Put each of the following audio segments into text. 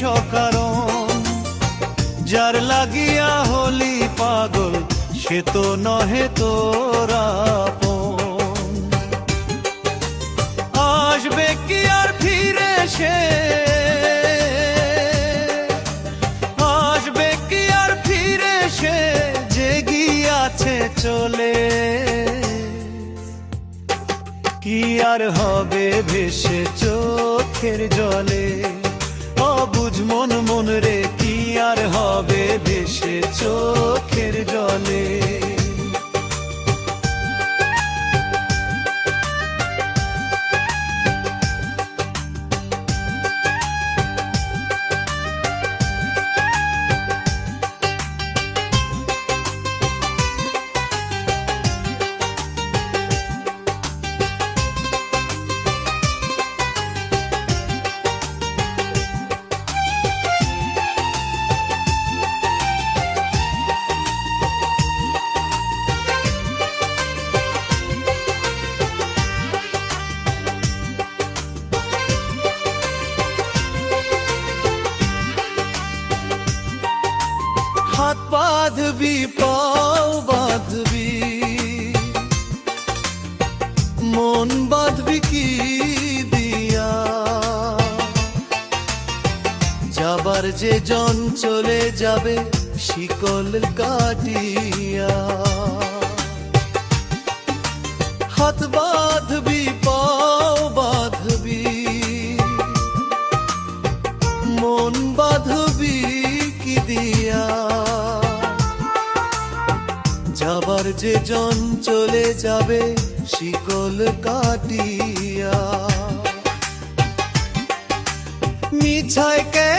কাঁদিস কারণ, যার লাগিয়া হলি পাগল, সে তো নহে তোরা আসবে কি আর ফিরে সে? আসবে কি আর ফিরে সে? যে গিয়াছে চলে। কি আর হবে ভেসে চোখের জলে? অবুঝ মন মন রে কি আর হবে ভেসে চোখের জলে? হাত বাঁধবি, পাও বাঁধবি। মন বাঁধবি কি দিয়া? যাবার যে জন চলে যাবে, শিকল কাটিয়া। যে জন চলে যাবে শিকল কাটিয়া। মিছায় কেনে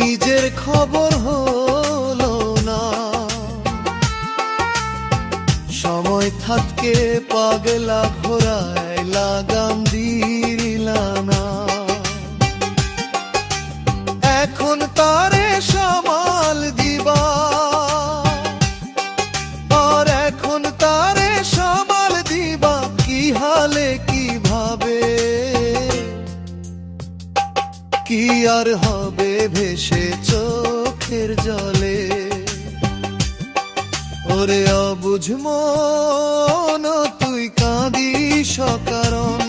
নিজের খবর হলো না। সময় থাককে পাগলা ঘোরায় লাগাম দিলা না। এখন তারে সামাল দিবা। আর এখন তারে সামাল দিবা, কি হালে কীভাবে কি আর হবে ভেসে চোখের জলে? ওরে অবুঝ মন, তুই কাঁদিস কারণ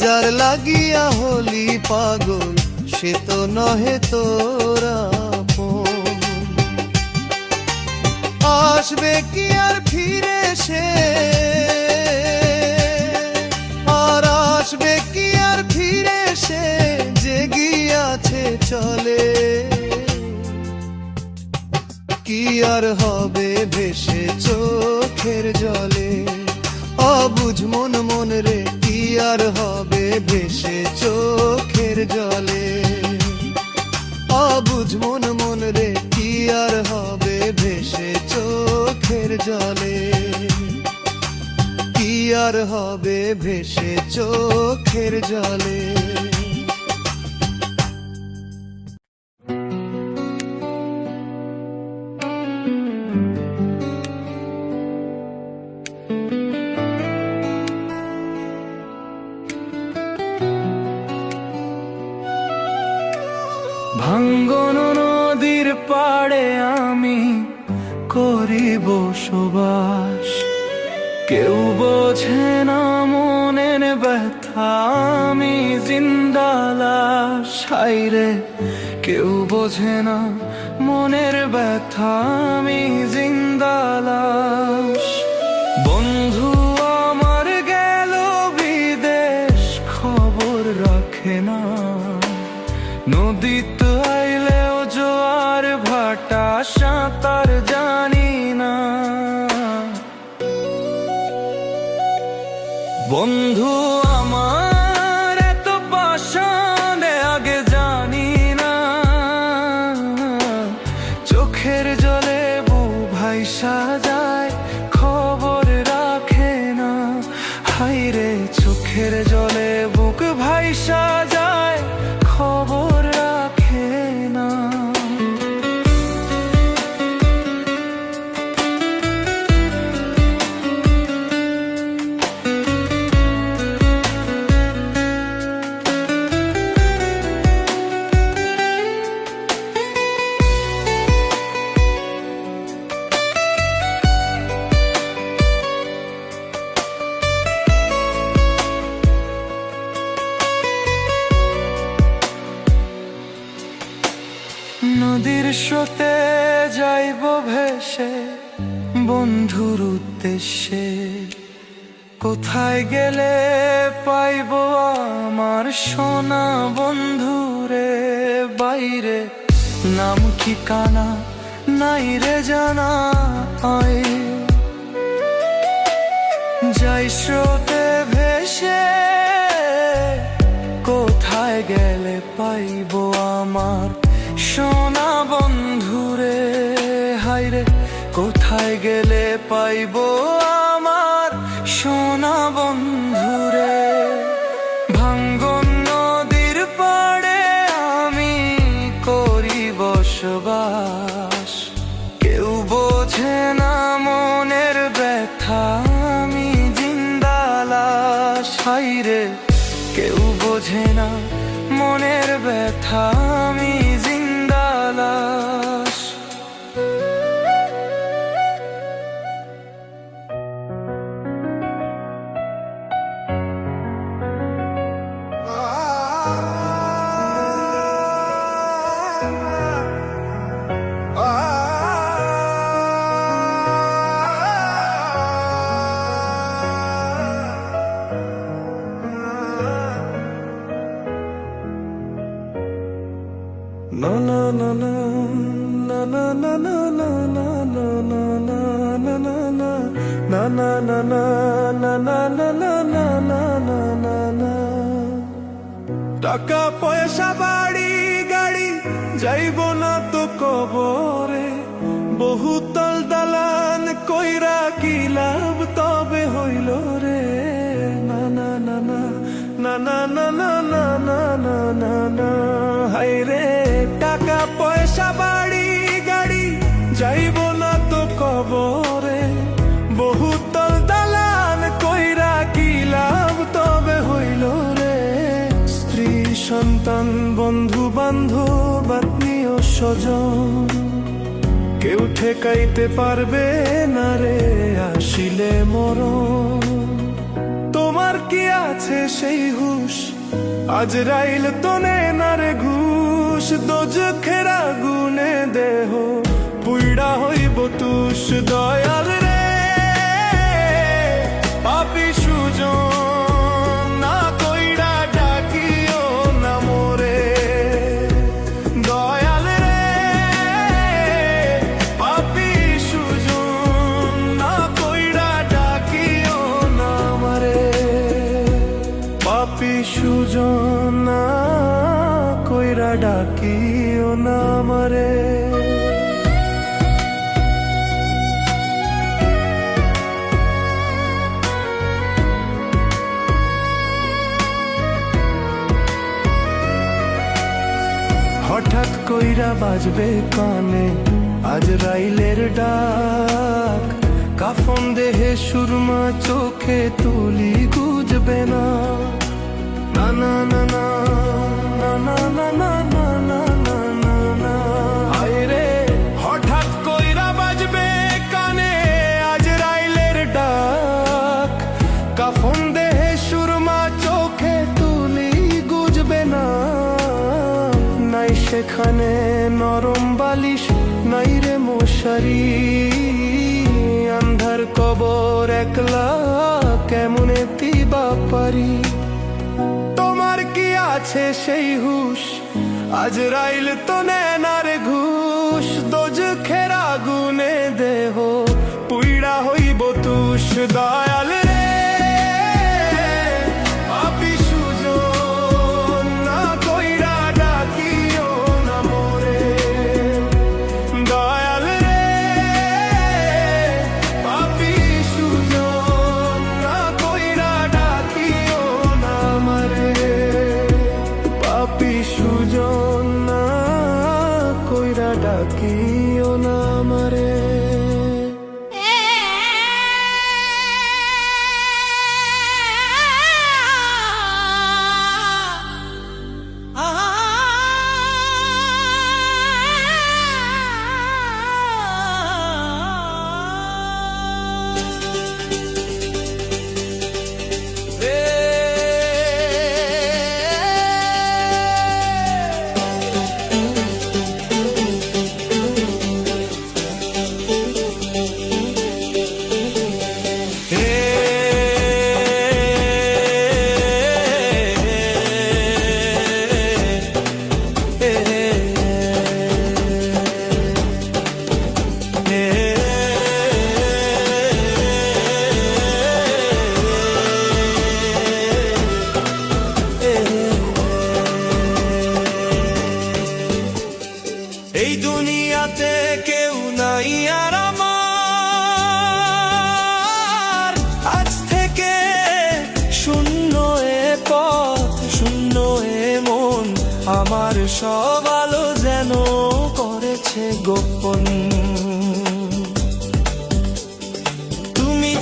যার লাগিয়া হলি পাগল, সে তো নহে তোরা। আসবে কি আর ফিরে সে ফিরে যে গিয়াছে চলে। কি আর হবে ভেসে চোখের জলে? অবুঝ মন মন রে, কি আর হবে ভেসে চোখের জলে? অবুঝ মন মন রে, কি আর হবে ভেসে চোখের জলে? কি আর হবে ভেসে চোখের জলে? লাশ হাইরে কেউ বোঝে না মনের ব্যথা আমি জিন্দা hit it. নদীর স্রোতে যাইব ভেসে, বন্ধুর উদ্দেশ্যে। কোথায় গেলে পাইব আমার সোনা বন্ধুরে বাইরে? নাম ঠিকানা নাই রে জানা, আয়। যাই স্রোতে ভেসে, কোথায় গেলে পাইব আমার পাইব। না না হাই রে, টাকা, পয়সা, বাড়ি, গাড়ি, যাইব না তো কবরে। বহুতল দালান কইরা কি লাভ তবে হইল রে। স্ত্রী, সন্তান, বন্ধু, বান্ধব, আত্মীয়, স্বজন, কেউ ঠেকাইতে পারবে না রে আসিলে মরণ। তোমার কি আছে সেই হুশ? আজ রাইল তো নে ঘুষ দোজখের আগুনে দেহ। পুইড়া হইব তুষ দয়াল রে কইরা বাজবে কানে। আজ রাইলের ডাক, কাফন দেহে সুরমা চোখে তুলি গুজবে না। না না না না না না না এখানে নরম বালিশ, নাই রে মশারি। আন্ধার কবর একলা, কেমন এতি বাপারি তোমার কি আছে সেই হুশ? আজ রাইল তো নেনার ঘুষ। দোজ খেরা গুনে দেহ, পুইড়া হইব তুষ। দয়া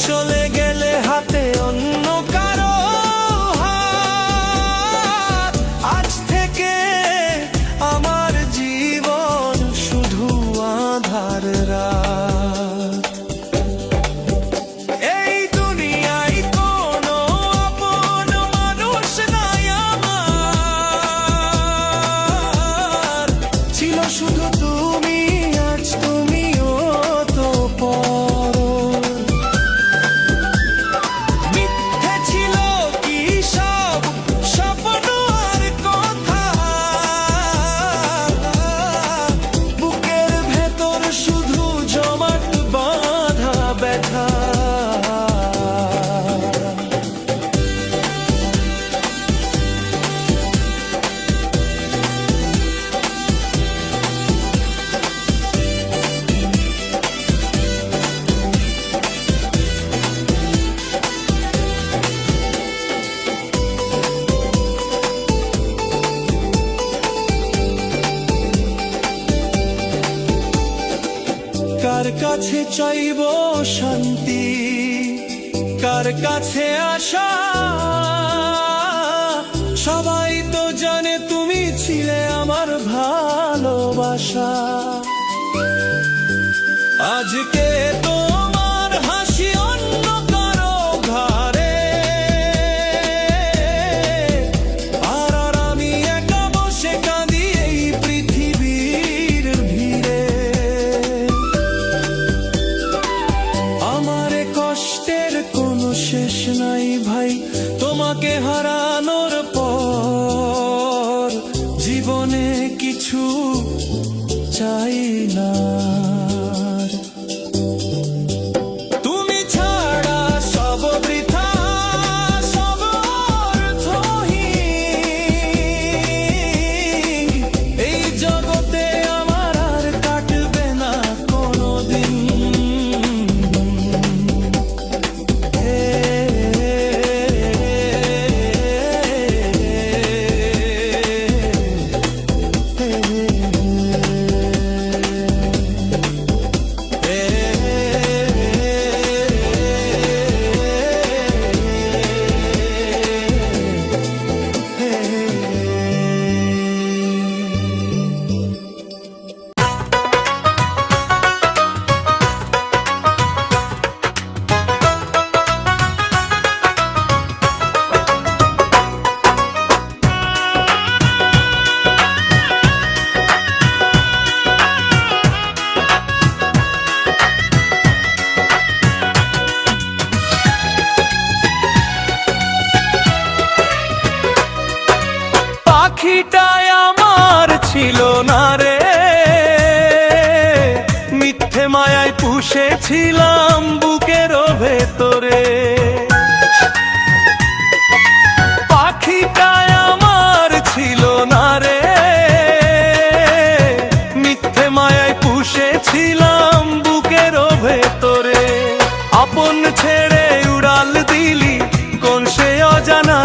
control again. ভালোবাসা।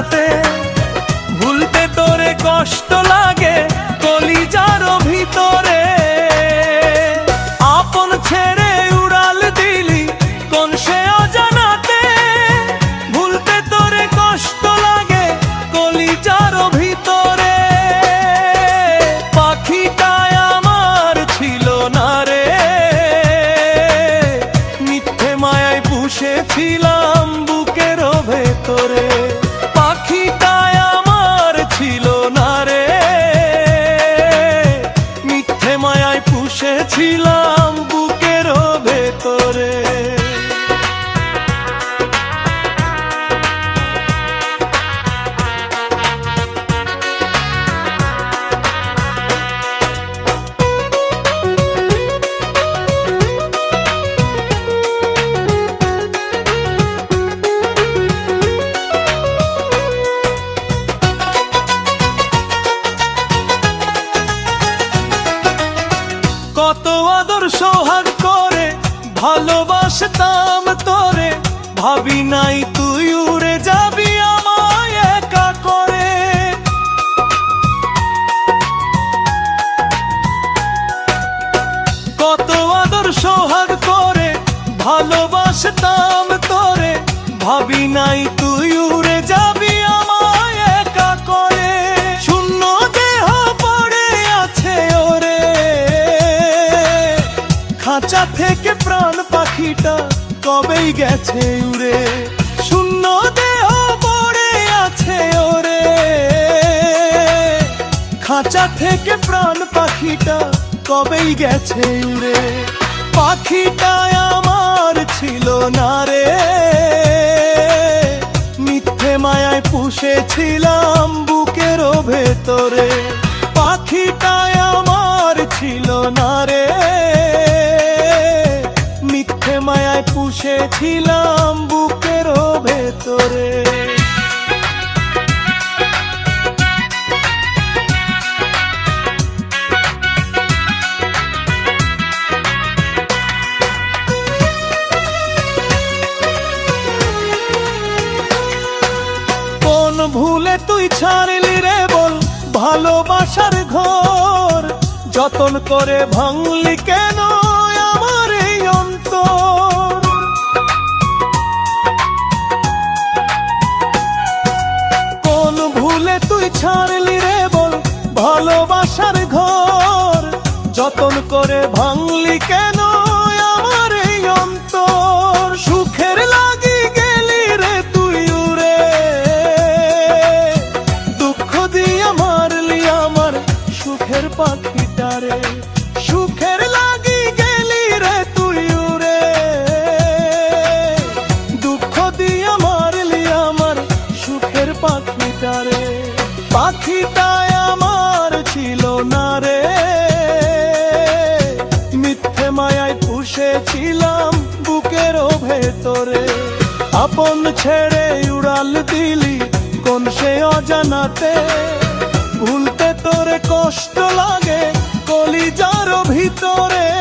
অজানাতে ভালোবাসতাম তোরে। ভাবি নাই তুই উড়ে যাবি আমায় একা করে। কত আদর সোহাগ করে ভালোবাসতাম তোরে। ভাবি নাই থেকে প্রাণ পাখিটা কবেই গেছে উড়ে? শূন্য দেহ পড়ে আছে ওরে। খাঁচা থেকে প্রাণ পাখিটা কবেই গেছে উড়ে? পাখিটা আমার ছিল না রে। মিথ্যে মায়ায় পুষেছিলাম বুকের ভেতরে। পাখিটা আমার ছিল না রে। মায়ায় পুষেছিলাম বুকের ভেতরে। ভুলে তুই ছাড়লি রে বল ভালোবাসার ঘর, যতন করে ভাঙলি কেন? ছাড়লি রে বল ভালোবাসার ঘর। যতন করে ভাঙলি কেন? আপন ছেড়ে উড়াল দিলি? কোন সে অজানাতে? ভুলতে তোরে কষ্ট লাগে কলিজার ভিতরে।